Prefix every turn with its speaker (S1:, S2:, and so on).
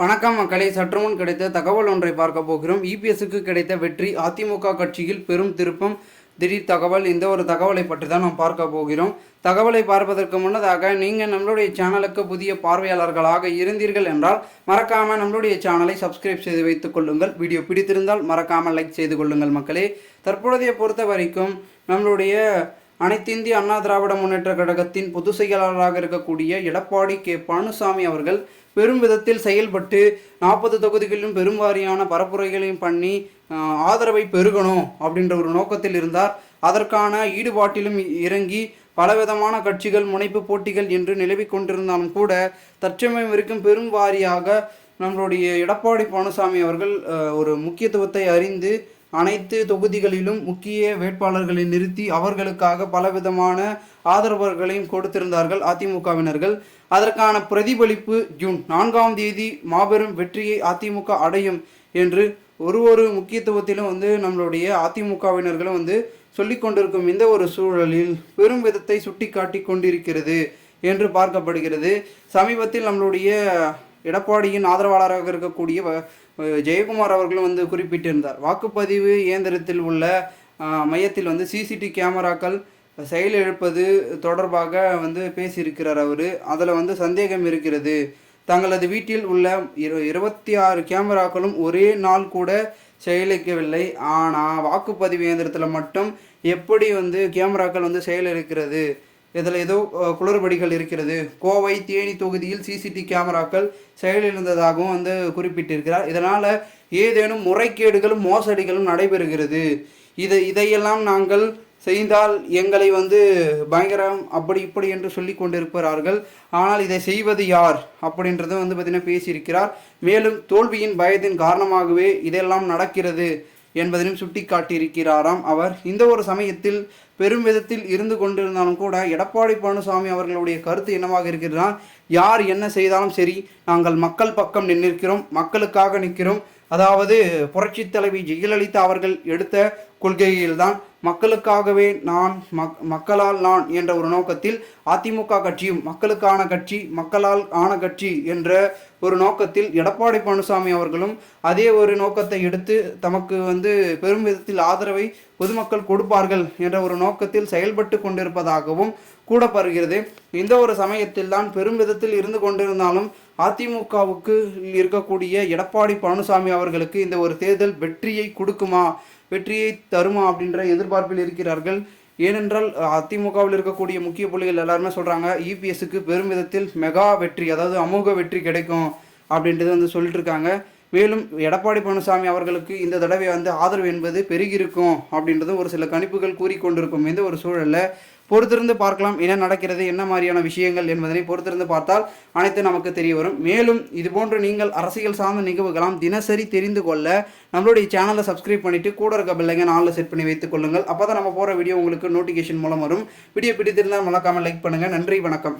S1: வணக்கம் மக்களே சற்று முன் கிடைத்த தகவல் ஒன்றை பார்க்க போகிறோம். இபிஎஸ்க்கு கிடைத்த வெற்றி அதிமுக கட்சியில் பெரும் திருப்பம். திடீர் தகவல் இந்த ஒரு தகவலை பற்றி தான் நாம் பார்க்க போகிறோம். தகவலை பார்ப்பதற்கு முன்னதாக நீங்கள் நம்மளுடைய சேனலுக்கு புதிய பார்வையாளர்களாக இருந்தீர்கள் என்றால் மறக்காமல் நம்மளுடைய சேனலை சப்ஸ்கிரைப் செய்து வைத்துக் கொள்ளுங்கள். வீடியோ பிடித்திருந்தால் மறக்காமல் லைக் செய்து கொள்ளுங்கள் மக்களே. தற்பொழுதைய பொறுத்த வரைக்கும் நம்மளுடைய அனைத்திந்திய அண்ணா திராவிட முன்னேற்ற கழகத்தின் பொதுச் செயலாளராக இருக்கக்கூடிய எடப்பாடி கே. பழனிசாமி அவர்கள் பெரும் விதத்தில் செயல்பட்டு நாற்பது தொகுதிகளிலும் பெரும்வாரியான பரப்புரைகளையும் பண்ணி ஆதரவை பெருகணும் அப்படின்ற ஒரு நோக்கத்தில் இருந்தார். அதற்கான ஈடுபாட்டிலும் இறங்கி பலவிதமான கட்சிகள் முனைப்பு போட்டிகள் என்று நிலவி கொண்டிருந்தாலும் கூட தற்சமயம் இருக்கும் பெரும் வாரியாக நம்மளுடைய எடப்பாடி பழனிசாமி அவர்கள் ஒரு முக்கியத்துவத்தை அறிந்து அனைத்து தொகுதிகளிலும் முக்கிய வேட்பாளர்களை நிறுத்தி அவர்களுக்காக பலவிதமான ஆதரவர்களையும் கொடுத்திருந்தார்கள் அதிமுகவினர்கள். அதற்கான பிரதிபலிப்பு ஜூன் நான்காம் தேதி மாபெரும் வெற்றியை அதிமுக அடையும் என்று ஒரு ஒரு முக்கியத்துவத்திலும் வந்து நம்மளுடைய அதிமுகவினர்களும் வந்து சொல்லிக் கொண்டிருக்கும் இந்த ஒரு சூழலில் பெரும் விதத்தை சுட்டி காட்டி கொண்டிருக்கிறது என்று பார்க்கப்படுகிறது. சமீபத்தில் நம்மளுடைய எடப்பாடியின் ஆதரவாளராக இருக்கக்கூடிய ஜெயக்குமார் அவர்களும் வந்து குறிப்பிட்டிருந்தார். வாக்குப்பதிவு இயந்திரத்தில் உள்ள மையத்தில் வந்து சிசிடி கேமராக்கள் செயலிழப்பது தொடர்பாக வந்து பேசியிருக்கிறார் அவர். அதில் வந்து சந்தேகம் இருக்கிறது. தங்களது வீட்டில் உள்ள இரு இருபத்தி ஆறு கேமராக்களும் ஒரே நாள் கூட செயலிக்கவில்லை ஆனால் வாக்குப்பதிவு இயந்திரத்தில் மட்டும் எப்படி வந்து கேமராக்கள் வந்து செயலிழக்கிறது இதில் ஏதோ குளறுபடிகள் இருக்கிறது. கோவை தேனி தொகுதியில் சிசிடி கேமராக்கள் செயலிழந்ததாகவும் வந்து குறிப்பிட்டிருக்கிறார். இதனால் ஏதேனும் முறைகேடுகளும் மோசடிகளும் நடைபெறுகிறது. இதை இதையெல்லாம் நாங்கள் செய்தால் எங்களை வந்து பயங்கரம் அப்படி இப்படி என்று சொல்லி கொண்டிருக்கிறார்கள் ஆனால் இதை செய்வது யார் அப்படின்றத வந்து பார்த்தீங்கன்னா பேசியிருக்கிறார். மேலும் தோல்வியின் பயத்தின் காரணமாகவே இதெல்லாம் நடக்கிறது. என்பதையும் சுட்டிக்காட்டியிருக்கிறாராம் அவர். இந்த ஒரு சமயத்தில் பெரும் விதத்தில் இருந்து கொண்டிருந்தாலும் கூட எடப்பாடி பழனிசாமி அவர்களுடைய கருத்து என்னவாக இருக்கிறதுனா யார் என்ன செய்தாலும் சரி நாங்கள் மக்கள் பக்கம் நின்றிருக்கிறோம் மக்களுக்காக நிற்கிறோம். அதாவது புரட்சித் தலைவி ஜெயலலிதா அவர்கள் எடுத்த கொள்கையில்தான் மக்களுக்காகவே நான் மக் மக்களால் நான் என்ற ஒரு நோக்கத்தில் அதிமுக கட்சியும் மக்களுக்கான கட்சி மக்களால் ஆன கட்சி என்ற ஒரு நோக்கத்தில் எடப்பாடி பழனிசாமி அவர்களும் அதே ஒரு நோக்கத்தை எடுத்து தமக்கு வந்து பெரும் விதத்தில் ஆதரவை பொதுமக்கள் கொடுப்பார்கள் என்ற ஒரு நோக்கத்தில் செயல்பட்டு கொண்டிருப்பதாகவும் கூறப்படுகிறது இந்த ஒரு சமயத்தில் தான் பெரும் விதத்தில் இருந்து கொண்டிருந்தாலும் அதிமுகவுக்கு இருக்கக்கூடிய எடப்பாடி பழனிசாமி அவர்களுக்கு இந்த ஒரு தேர்தல் வெற்றியை கொடுக்குமா வெற்றியை தருமா அப்படின்ற எதிர்பார்ப்பில் இருக்கிறார்கள். ஏனென்றால் அதிமுகவில் இருக்கக்கூடிய முக்கிய புள்ளிகள் எல்லாருமே சொல்கிறாங்க இபிஎஸ்க்கு பெரும் விதத்தில் மெகா வெற்றி அதாவது அமோக வெற்றி கிடைக்கும் அப்படின்றது வந்து சொல்லிட்டு இருக்காங்க. மேலும் எடப்பாடி பழனிசாமி அவர்களுக்கு இந்த தடவை வந்து ஆதரவு என்பது பெருகியிருக்கும் அப்படின்றதும் ஒரு சில கணிப்புகள் கூறிக்கொண்டிருக்கும் இந்த ஒரு சூழலில் பொறுத்திருந்து பார்க்கலாம் என்ன நடக்கிறது என்ன மாதிரியான விஷயங்கள் என்பதனை பொறுத்திருந்து பார்த்தால் அனைத்து நமக்கு தெரிய வரும். மேலும் இது போன்று நீங்கள் அரசியல் சார்ந்த நிகழ்வுகளாம் தினசரி தெரிந்து கொள்ள நம்மளுடைய சேனலை சப்ஸ்கிரைப் பண்ணிட்டு கூட இருக்க பிள்ளைங்க நாளில் செட் பண்ணி வைத்துக் கொள்ளுங்கள். அப்போ தான் நம்ம போகிற வீடியோ உங்களுக்கு நோட்டிஃபிகேஷன் மூலம் வரும். வீடியோ பிடித்திருந்தால் மறக்காமல் லைக் பண்ணுங்கள் நன்றி வணக்கம்.